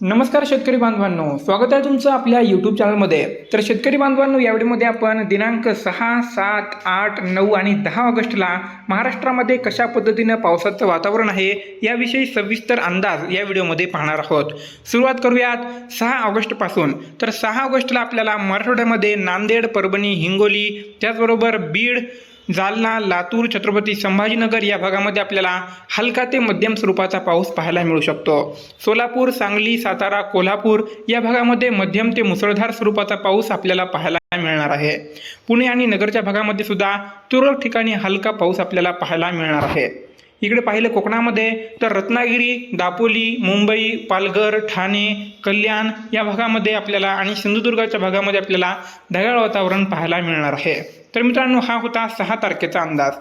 नमस्कार शेतकरी बांधवांनो. स्वागत आहे तुमचं आपल्या यूट्यूब चॅनलमध्ये तर शेतकरी बांधवांनो या व्हिडिओमध्ये आपण दिनांक सहा सात आठ नऊ आणि दहा ऑगस्टला महाराष्ट्रामध्ये कशा पद्धतीनं पावसाचं वातावरण आहे याविषयी सविस्तर अंदाज या व्हिडिओमध्ये पाहणार आहोत. सुरुवात करूयात सहा ऑगस्टपासून. तर सहा ऑगस्टला आपल्याला मराठवाड्यामध्ये नांदेड परभणी हिंगोली त्याचबरोबर बीड जालना लातूर छत्रपती संभाजीनगर या भागामध्ये आपल्याला हलका ते मध्यम स्वरूपाचा पाऊस पाहायला मिळू शकतो. सोलापूर सांगली सातारा कोल्हापूर या भागामध्ये मध्यम ते मुसळधार स्वरूपाचा पाऊस आपल्याला पाहायला मिळणार आहे. पुणे आणि नगरच्या भागामध्ये सुद्धा तुरळक ठिकाणी हलका पाऊस आपल्याला पाहायला मिळणार आहे. इकडे पाहिलं कोकणामध्ये तर रत्नागिरी दापोली मुंबई पालघर ठाणे कल्याण या भागामध्ये आपल्याला आणि सिंधुदुर्गाच्या भागामध्ये आपल्याला ढगाळ वातावरण पाहायला मिळणार आहे. तर मित्रांनो हा होता सहा तारखेचा अंदाज.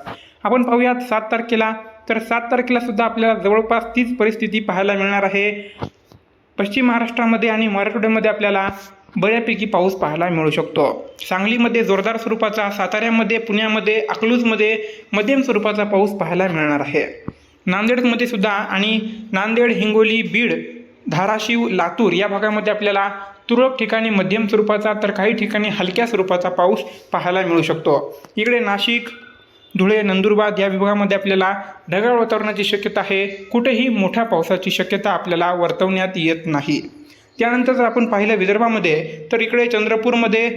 आपण पाहूयात सात तारखेला. तर सात तारखेला सुद्धा आपल्याला जवळपास तीच परिस्थिती पाहायला मिळणार आहे. पश्चिम महाराष्ट्रामध्ये आणि मराठवाड्यामध्ये आपल्याला बऱ्यापैकी पाऊस पाहायला मिळू शकतो. सांगलीमध्ये जोरदार स्वरूपाचा साताऱ्यामध्ये पुण्यामध्ये अकलूजमध्ये मध्यम स्वरूपाचा पाऊस पाहायला मिळणार आहे. नांदेडमध्ये सुद्धा आणि नांदेड हिंगोली बीड धाराशिव लातूर या भागामध्ये आपल्याला तुरळक ठिकाणी मध्यम स्वरूपाचा तर काही ठिकाणी हलक्या स्वरूपाचा पाऊस पाहायला मिळू शकतो. इकडे नाशिक धुळे नंदुरबार या विभागामध्ये आपल्याला ढगाळ वातावरणाची शक्यता आहे. कुठेही मोठ्या पावसाची शक्यता आपल्याला वर्तवण्यात येत नाही. त्यानंतर जर आपण पाहिलं विदर्भामध्ये तर इकडे चंद्रपूरमध्ये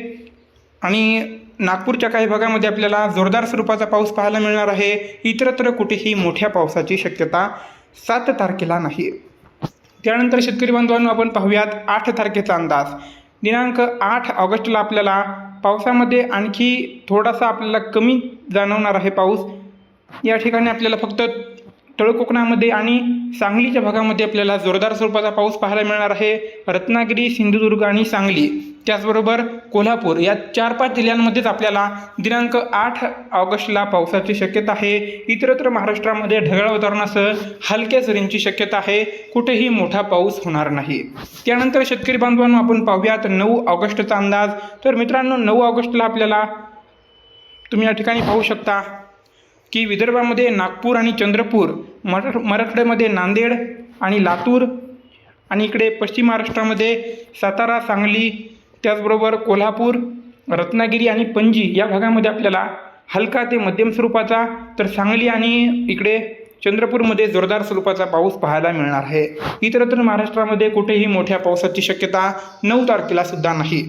आणि नागपूरच्या काही भागामध्ये आपल्याला जोरदार स्वरूपाचा पाऊस पाहायला मिळणार आहे. इतरत्र कुठेही मोठ्या पावसाची शक्यता सात तारखेला नाही. त्यानंतर शेतकरी बांधवांनो आपण पाहूयात आठ तारखेचा अंदाज. दिनांक आठ ऑगस्टला आपल्याला पावसामध्ये आणखी थोडासा आपल्याला कमी जाणवणार आहे पाऊस. या ठिकाणी आपल्याला फक्त तळ कोकणामध्ये आणि सांगलीच्या भागामध्ये आपल्याला जोरदार स्वरूपाचा पाऊस पाहायला मिळणार आहे. रत्नागिरी सिंधुदुर्ग आणि सांगली. त्याचबरोबर कोल्हापूर या चार पाच जिल्ह्यांमध्येच आपल्याला दिनांक आठ ऑगस्टला पावसाची शक्यता आहे. इतरत्र महाराष्ट्रामध्ये ढगाळ वातावरणासह हलक्या सरींची शक्यता आहे. कुठेही मोठा पाऊस होणार नाही. त्यानंतर शेतकरी बांधवांनो आपण पाहूयात नऊ ऑगस्टचा अंदाज. तर मित्रांनो नऊ ऑगस्टला आपल्याला तुम्ही या ठिकाणी पाहू शकता. की विदर्भामध्ये नागपूर आणि चंद्रपूर मराठ मराठवाड्यामध्ये नांदेड आणि लातूर आणि इकडे पश्चिम महाराष्ट्रामध्ये सातारा सांगली त्याचबरोबर कोल्हापूर रत्नागिरी आणि पणजी या भागामध्ये आपल्याला हलका ते मध्यम स्वरूपाचा तर सांगली आणि इकडे चंद्रपूरमध्ये जोरदार स्वरूपाचा पाऊस पाहायला मिळणार आहे. इतरत्र महाराष्ट्रामध्ये कुठेही मोठ्या पावसाची शक्यता नऊ तारखेला सुद्धा नाही.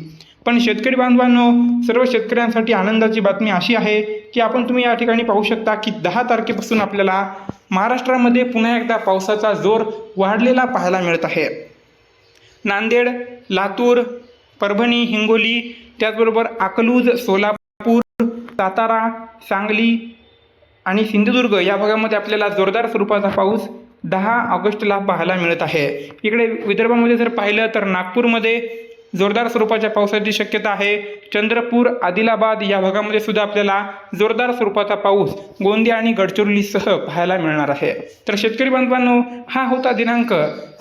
पण शेतकरी बांधवांनो सर्व शेतकऱ्यांसाठी आनंदाची बातमी अशी आहे की आपण तुम्ही या ठिकाणी पाहू शकता की दहा तारखेपासून आपल्याला महाराष्ट्रामध्ये पुन्हा एकदा पावसाचा जोर वाढलेला पाहायला मिळत आहे. नांदेड लातूर परभणी हिंगोली त्याचबरोबर अकलूज सोलापूर सातारा सांगली आणि सिंधुदुर्ग या भागामध्ये आपल्याला जोरदार स्वरूपाचा पाऊस दहा ऑगस्टला पाहायला मिळत आहे. इकडे विदर्भामध्ये जर पाहिलं तर नागपूरमध्ये जोरदार स्वरूपाच्या पावसाची शक्यता आहे. चंद्रपूर आदिलाबाद या भागामध्ये सुद्धा आपल्याला जोरदार स्वरूपाचा पाऊस गोंदिया आणि गडचिरोलीसह पाहायला मिळणार आहे. तर शेतकरी बांधवांनो हा होता दिनांक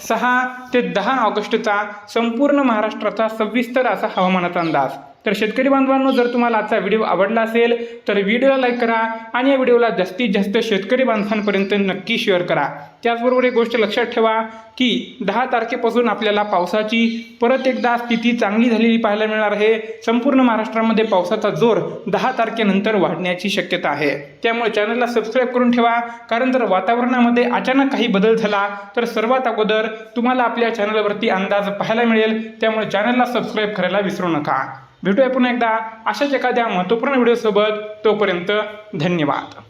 सहा ते दहा ऑगस्टचा संपूर्ण महाराष्ट्राचा सविस्तर असा हवामानाचा अंदाज. तर शेतकरी बांधवांनो जर तुम्हाला आजचा व्हिडिओ आवडला असेल तर व्हिडिओला लाईक करा आणि या व्हिडिओला जास्तीत जास्त शेतकरी बांधवांपर्यंत नक्की शेअर करा. त्याचबरोबर एक गोष्ट लक्षात ठेवा की दहा तारखेपासून आपल्याला पावसाची परत एकदा स्थिती चांगली झालेली पाहायला मिळणार आहे. संपूर्ण महाराष्ट्रामध्ये पावसाचा जोर दहा तारखेनंतर वाढण्याची शक्यता आहे. त्यामुळे चॅनलला सबस्क्राईब करून ठेवा. कारण जर वातावरणामध्ये अचानक काही बदल झाला तर सर्वात अगोदर तुम्हाला आपल्या चॅनलवरती अंदाज पाहायला मिळेल. त्यामुळे चॅनलला सबस्क्राईब करायला विसरू नका. भेटूया पुन्हा एकदा. अशाच एखाद्या महत्त्वपूर्ण व्हिडिओसोबत तोपर्यंत धन्यवाद.